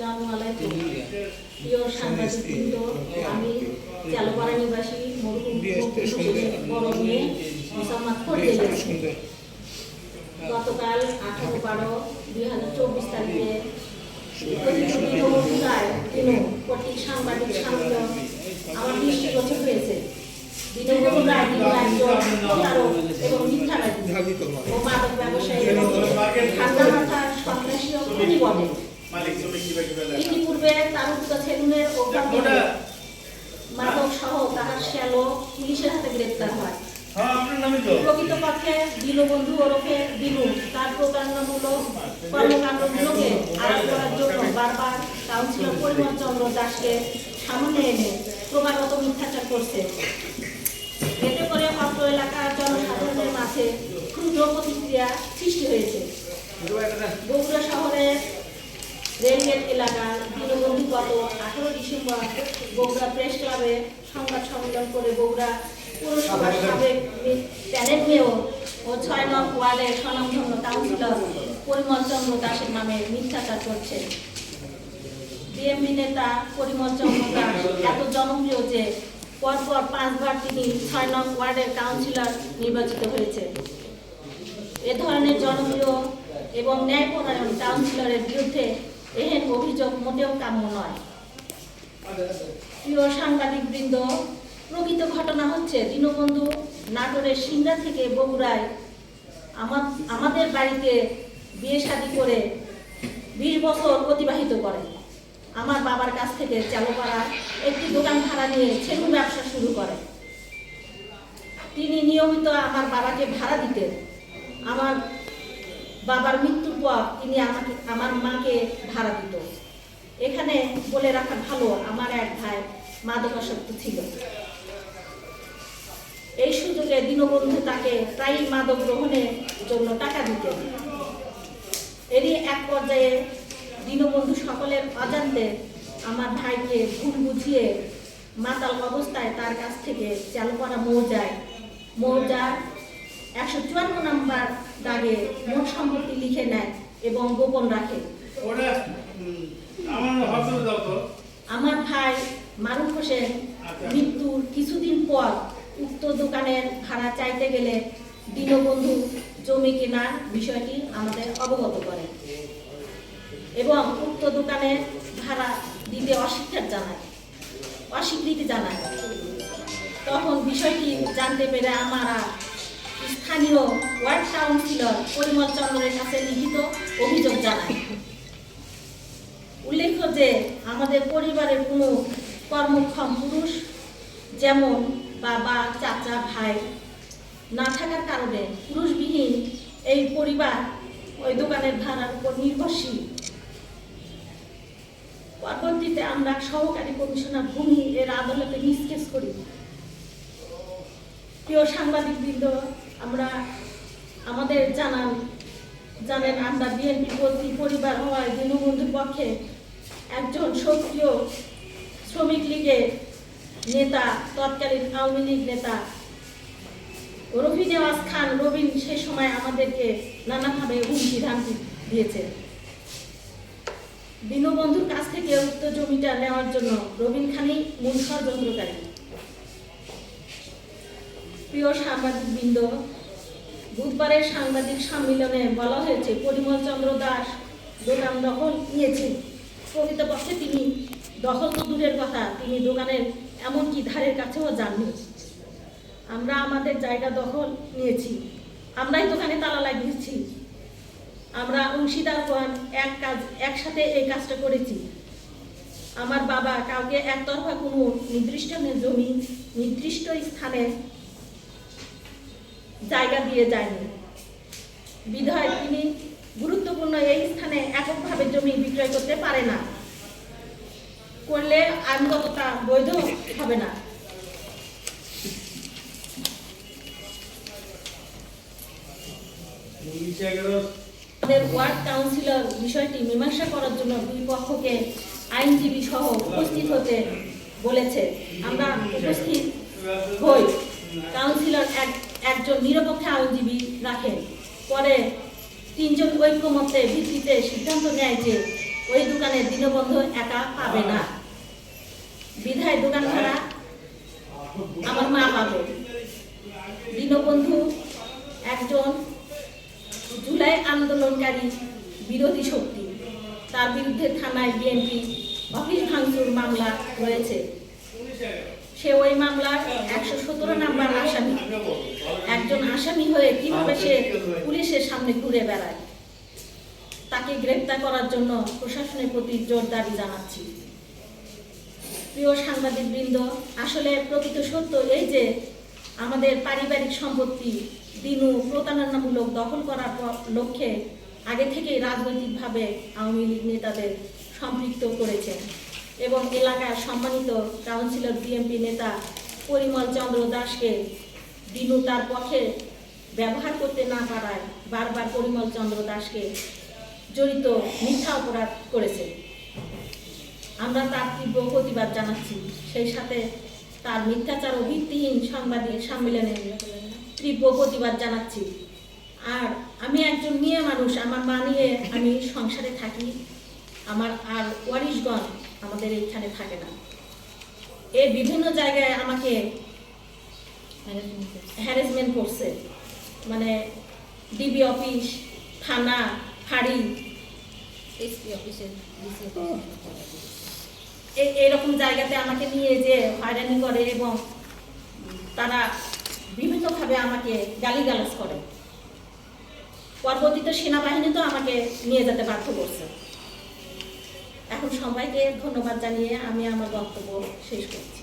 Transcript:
আসসালামু আলাইকুম প্রিয় সাংবাদিক বৃন্দ আমি চালপাড়া নিবাসী মরহুম বড় মেয়ে মোসাম্মদ ফরিদে গতকাল আঠারো বারো দুই হাজার চব্বিশ তারিখে কর্তৃক সাংবাদিক সম্মেলন আমার দৃষ্টিগোচর হয়েছে। দিনবন্ধু রায় এবং মিথ্যাবাদী ও মাদক ব্যবসায়ী ঠান্ডা সন্ত্রাসী ও খুনি বটে ইতিপূর্বে তালুকা সেলুনের অগ্রামে মাদক সহ তাহার শ্যালো পুলিশের হাতে গ্রেপ্তার হয়। প্রকৃতপক্ষে দীনবন্ধু ওরফে দিনু তার প্রতারণামূলক কর্মকাণ্ডগুলোকে আড়াল করার জন্য বারবার কাউন্সিলর পরিমল চন্দ্র দাসকে সামনে এনে ক্রমাগত মিথ্যাচার করছে। এতে করে অত্র এলাকার জনসাধারণের মাঝে ক্ষুদ্র প্রতিক্রিয়া সৃষ্টি হয়েছে। বগুড়া শহরের রেলগেট এলাকার দীনবন্ধু গত আঠারো ডিসেম্বর বগুড়া প্রেস ক্লাবে সংবাদ সম্মেলন করে বগুড়া পৌরসভার সাবেক প্যানেল মেয়র ও ছয় নং ওয়ার্ডের স্বনামধন্য কাউন্সিলর পরিমল চন্দ্র দাসের নামে মিথ্যাচার করছে বিএমপি নেতা পরিমল চন্দ্র দাস এত জনপ্রিয় যে পরপর পাঁচবার তিনি ছয় নং ওয়ার্ডের কাউন্সিলর নির্বাচিত হয়েছে। এ ধরনের জনপ্রিয় এবং ন্যায়পরায়ণ কাউন্সিলরের বিরুদ্ধে এহেন অভিযোগ মোটেও কাম্য নয়। প্রিয় সাংবাদিক বৃন্দ প্রকৃত ঘটনা হচ্ছে, দীনবন্ধু নাটোরের সিংড়া থেকে বগুড়ায় আমাদের বাড়িতে বিয়ে শাদী করে বিশ বছর অতিবাহিত করে। আমার বাবার কাছ থেকে চালুপাড়া একটি দোকান ভাড়া নিয়ে সেলুন ব্যবসা শুরু করে। তিনি নিয়মিত আমার বাবাকে ভাড়া দিতেন। আমার বাবার মৃত্যুর পর তিনি আমাকে, আমার মাকে ভাড়া দিত। এখানে বলে রাখা ভালো, আমার এক ভাই মাদকাসক্ত ছিল। এই সুযোগে দীনবন্ধু তাকে প্রায়ই মাদক গ্রহণের জন্য টাকা দিতেন এরই এক পর্যায়ে দীনবন্ধু সকলের অজান্তে আমার ভাইকে ভুল বুঝিয়ে মাতাল অবস্থায় তার কাছ থেকে চালুপাড়া মৌজায়, মৌজার একশো চুয়ান্ন নাম্বার দাগে মোট সম্পত্তি লিখে নেয় এবং গোপন রাখে। আমার ভাই মারুফ হোসেন মৃত্যুর কিছুদিন পর উক্ত দোকানের ভাড়া চাইতে গেলে দীনবন্ধু জমি কেনার বিষয়টি আমাদের অবগত করে এবং উক্ত দোকানের ভাড়া দিতে অস্বীকার জানায়। অস্বীকৃতি জানায়। তখন বিষয়টি জানতে পেরে আমরা স্থানীয় ওয়ার্ড কাউন্সিলর পরিমল চন্দ্রের কাছে লিখিত অভিযোগ জানাই উল্লেখ্য যে, আমাদের পরিবারের কোনো কর্মক্ষম পুরুষ যেমন বাবা, চাচা, ভাই না থাকার কারণে পুরুষবিহীন এই পরিবার ওই দোকানের ভাড়ার উপর নির্ভরশীল। পরবর্তীতে আমরা সহকারী কমিশনার ভূমি এর আদালতে নিষ্কেস করি। প্রিয় সাংবাদিক বৃন্দ আমরা আমাদের জানান, জানেন আমরা বিএনপি কর্তৃ পরিবার হওয়ায় দীনবন্ধুর পক্ষে একজন সক্রিয় শ্রমিক লীগের নেতা, তৎকালীন আওয়ামী লীগ নেতা রফি নেওয়াজ খান রবিন সে সময় আমাদেরকে নানাভাবে হুমকি ধামকি দিয়েছে। দীনবন্ধুর কাছ থেকে উক্ত জমিটা নেওয়ার জন্য রবিন খানই মূল ষড়যন্ত্রকারী। প্রিয় সাংবাদিক বৃন্দ বুধবারের সাংবাদিক সম্মেলনে বলা হয়েছে, পরিমল চন্দ্র দাস দোকান দখল নিয়েছেন প্রকৃতপক্ষে তিনি দখল তো দূরের কথা, তিনি দোকানের এমনকি ধারের কাছেও যাননি। আমরা আমাদের জায়গা দখল নিয়েছি, আমরাই দোকানে তালা লাগিয়েছি। আমরা অংশীদারগণ এক কাজ, একসাথে এই কাজটা করেছি। আমার বাবা কাউকে একতরফা কোনো নির্দিষ্ট জমি, নির্দিষ্ট স্থানে জায়গা দিয়ে যায়নি। বিধায় তিনি গুরুত্বপূর্ণ এই স্থানে এককভাবে জমি বিক্রয় করতে পারে না। করলে আইনগত তা বৈধ হবে না। ওয়ার্ড কাউন্সিলর বিষয়টি মীমাংসা করার জন্য দুই পক্ষকে আইনজীবী সহ উপস্থিত হতে বলেছে। আমরা উপস্থিত হই। কাউন্সিলর এক একজন নিরপেক্ষ আইনজীবী রাখেন। পরে তিনজন ঐক্যমত্যের ভিত্তিতে সিদ্ধান্ত নেয় যে ওই দোকানে দীনবন্ধু একা পাবে না। বিধায় দোকান ভাড়া আমার মা পাবে। দীনবন্ধু একজন জুলাই আন্দোলনকারী বিরোধী শক্তি। তার বিরুদ্ধে থানায় বিএনপি অফিস ভাঙচুর মামলা রয়েছে। সে ওই মামলার একশো সতেরো নাম্বার একজন আসামি হয়ে কীভাবে সে পুলিশের সামনে ঘুরে বেড়ায়? তাকে গ্রেপ্তার করার জন্য প্রশাসনের প্রতি জোর দাবি জানাচ্ছি। প্রিয় সাংবাদিক বৃন্দ আসলে প্রকৃত সত্য এই যে আমাদের পারিবারিক সম্পত্তি দিনু প্রতারণামূলক দখল করার লক্ষ্যে আগে থেকেই রাজনৈতিকভাবে আওয়ামী লীগ নেতাদের সম্পৃক্ত করেছেন এবং এলাকার সম্মানিত কাউন্সিলর, বিএনপি নেতা পরিমল চন্দ্র দাসকে দিনু তার পক্ষে ব্যবহার করতে না পারায় বারবার পরিমল চন্দ্র দাসকে জড়িত মিথ্যা অপরাধ করেছে। আমরা তার তীব্র প্রতিবাদ জানাচ্ছি। সেই সাথে তার মিথ্যাচার ও ভিত্তিহীন সাংবাদিক সম্মেলনে তীব্র প্রতিবাদ জানাচ্ছি। আর আমি একজন মেয়ে মানুষ, আমার মা নিয়ে আমি সংসারে থাকি, আমার আর ওয়ারিশগণ আমাদের এইখানে থাকে না। এ বিভিন্ন জায়গায় আমাকে হ্যারাসমেন্ট করছে মানে ডিবি অফিস থানা ফাঁড়ি। এসপি অফিসের ডিসি এরকম জায়গাতে আমাকে নিয়ে যে হয়রানি করে এবং তারা বিভিন্নভাবে আমাকে গালিগালাজ করে। পরবর্তীতে সেনাবাহিনী তো আমাকে নিয়ে যেতে বাধ্য করছে। এখন সবাইকে ধন্যবাদ জানিয়ে আমি আমার বক্তব্য শেষ করছি।